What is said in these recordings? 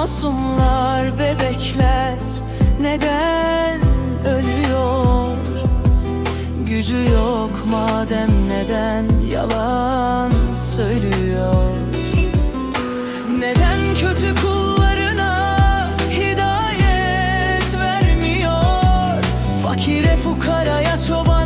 masumlar bebekler neden ölüyor? Gücü yok madem neden yalan söylüyor? Neden kötü kullarına hidayet vermiyor? Fakire fukaraya çobana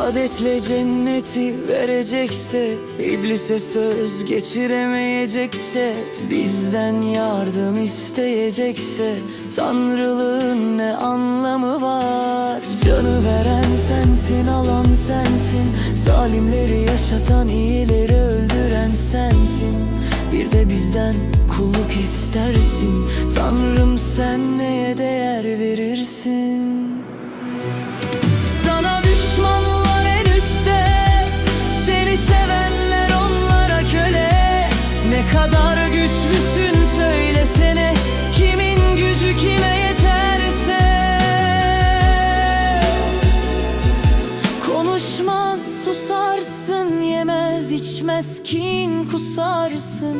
İbadetle cenneti verecekse iblise söz geçiremeyecekse Bizden yardım isteyecekse Tanrılığın ne anlamı var? Canı veren sensin alan sensin Zalimleri yaşatan iyileri öldüren sensin. Bir de bizden kulluk istersin Tanrım sen neye değer verirsin Konuşmaz susarsın Yemez içmez kin kusarsın.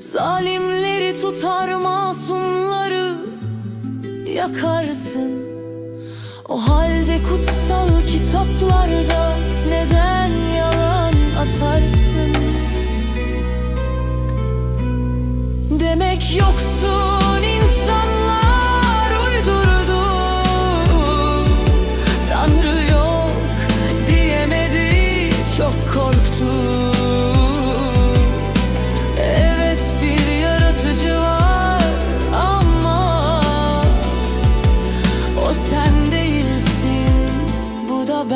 Zalimleri tutar masumları yakarsın. O halde kutsal kitaplarda neden yalan atarsın? Demek yoksa